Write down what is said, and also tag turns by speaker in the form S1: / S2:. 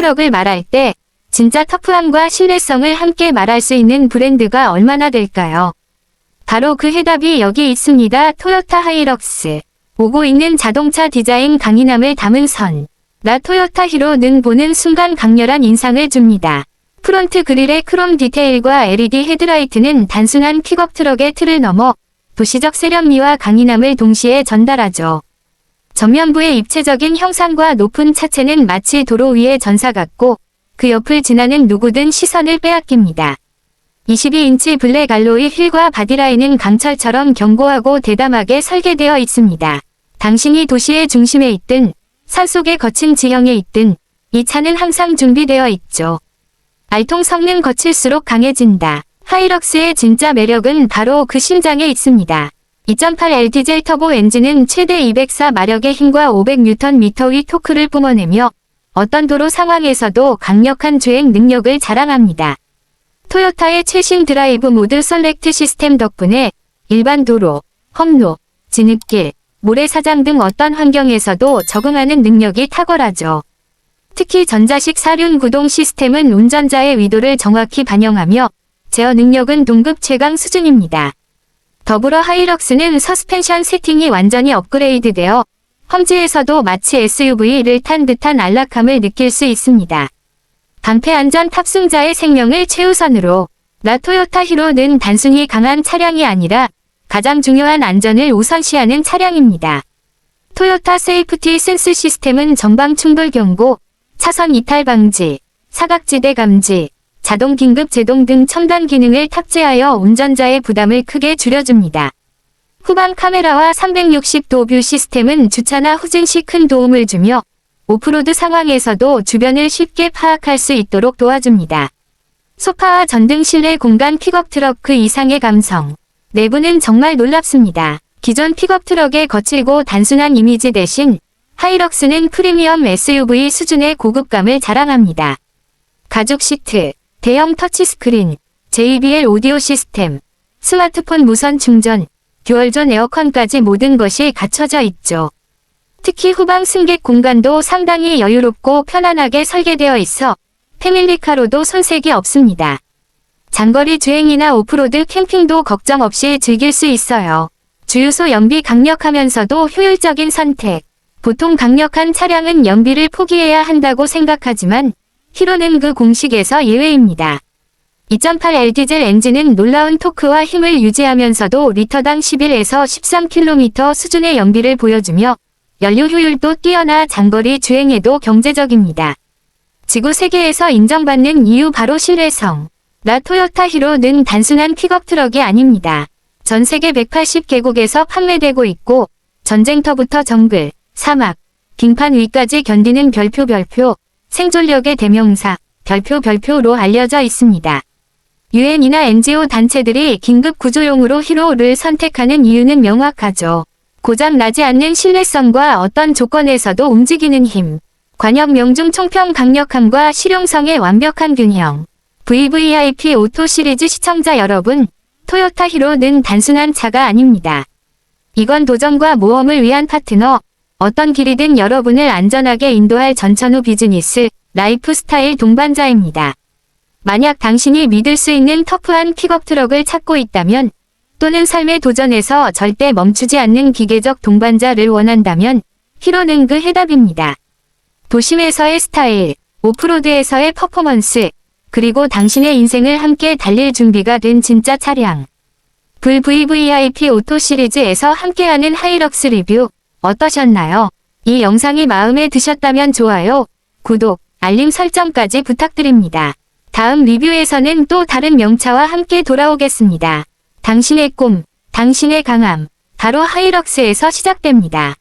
S1: 픽업트럭을 말할 때 진짜 터프함과 신뢰성을 함께 말할 수 있는 브랜드가 얼마나 될까요? 바로 그 해답이 여기 있습니다. 토요타 하이럭스. 오고 있는 자동차 디자인 강인함을 담은 선. 나 토요타 히로 는 보는 순간 강렬한 인상을 줍니다. 프론트 그릴의 크롬 디테일과 LED 헤드라이트는 단순한 픽업 트럭의 틀을 넘어 도시적 세련미와 강인함을 동시에 전달하죠. 전면부의 입체적인 형상과 높은 차체는 마치 도로 위의 전사 같고 그 옆을 지나는 누구든 시선을 빼앗깁니다. 22인치 블랙 알로이 휠과 바디라인은 강철처럼 견고하고 대담하게 설계되어 있습니다. 당신이 도시의 중심에 있든 산속의 거친 지형에 있든 이 차는 항상 준비되어 있죠. 알통 성능 거칠수록 강해진다. 하이럭스의 진짜 매력은 바로 그 심장에 있습니다. 2.8L 디젤 터보 엔진은 최대 204마력의 힘과 500Nm의 토크를 뿜어내며 어떤 도로 상황에서도 강력한 주행 능력을 자랑합니다. 토요타의 최신 드라이브 모드 셀렉트 시스템 덕분에 일반 도로, 험로, 진흙길, 모래사장 등 어떤 환경에서도 적응하는 능력이 탁월하죠. 특히 전자식 사륜 구동 시스템은 운전자의 위도를 정확히 반영하며 제어 능력은 동급 최강 수준입니다. 더불어 하이럭스는 서스펜션 세팅이 완전히 업그레이드되어 험지에서도 마치 SUV를 탄 듯한 안락함을 느낄 수 있습니다. 방패 안전 탑승자의 생명을 최우선으로 나 토요타 히로는 단순히 강한 차량이 아니라 가장 중요한 안전을 우선시하는 차량입니다. 토요타 세이프티 센스 시스템은 전방 충돌 경고, 차선 이탈 방지, 사각지대 감지, 자동 긴급 제동 등 첨단 기능을 탑재하여 운전자의 부담을 크게 줄여줍니다. 후방 카메라와 360도 뷰 시스템은 주차나 후진 시 큰 도움을 주며 오프로드 상황에서도 주변을 쉽게 파악할 수 있도록 도와줍니다. 소파와 전등 실내 공간 픽업 트럭 그 이상의 감성. 내부는 정말 놀랍습니다. 기존 픽업 트럭의 거칠고 단순한 이미지 대신 하이럭스는 프리미엄 SUV 수준의 고급감을 자랑합니다. 가죽 시트, 대형 터치스크린, JBL 오디오 시스템, 스마트폰 무선 충전, 듀얼존 에어컨까지 모든 것이 갖춰져 있죠. 특히 후방 승객 공간도 상당히 여유롭고 편안하게 설계되어 있어 패밀리카로도 손색이 없습니다. 장거리 주행이나 오프로드 캠핑도 걱정 없이 즐길 수 있어요. 주유소 연비 강력하면서도 효율적인 선택. 보통 강력한 차량은 연비를 포기해야 한다고 생각하지만 히로는 그 공식에서 예외입니다. 2.8L 디젤 엔진은 놀라운 토크와 힘을 유지하면서도 리터당 11에서 13km 수준의 연비를 보여주며 연료 효율도 뛰어나 장거리 주행에도 경제적입니다. 지구 세계에서 인정받는 이유 바로 신뢰성. 라 토요타 히로는 단순한 픽업 트럭이 아닙니다. 전 세계 180개국에서 판매되고 있고 전쟁터부터 정글, 사막, 빙판 위까지 견디는 별표 별표, 생존력의 대명사, 별표 별표로 알려져 있습니다. 유엔이나 NGO 단체들이 긴급 구조용으로 히로를 선택하는 이유는 명확하죠. 고장 나지 않는 신뢰성과 어떤 조건에서도 움직이는 힘, 관역 명중 총평 강력함과 실용성의 완벽한 균형. VVIP 오토 시리즈 시청자 여러분, 토요타 히로는 단순한 차가 아닙니다. 이건 도전과 모험을 위한 파트너, 어떤 길이든 여러분을 안전하게 인도할 전천후 비즈니스, 라이프 스타일 동반자입니다. 만약 당신이 믿을 수 있는 터프한 픽업 트럭을 찾고 있다면, 또는 삶의 도전에서 절대 멈추지 않는 기계적 동반자를 원한다면, 히로는 그 해답입니다. 도심에서의 스타일, 오프로드에서의 퍼포먼스, 그리고 당신의 인생을 함께 달릴 준비가 된 진짜 차량. VVVIP 오토 시리즈에서 함께하는 하이럭스 리뷰 어떠셨나요? 이 영상이 마음에 드셨다면 좋아요, 구독, 알림 설정까지 부탁드립니다. 다음 리뷰에서는 또 다른 명차와 함께 돌아오겠습니다. 당신의 꿈, 당신의 강함, 바로 하이럭스에서 시작됩니다.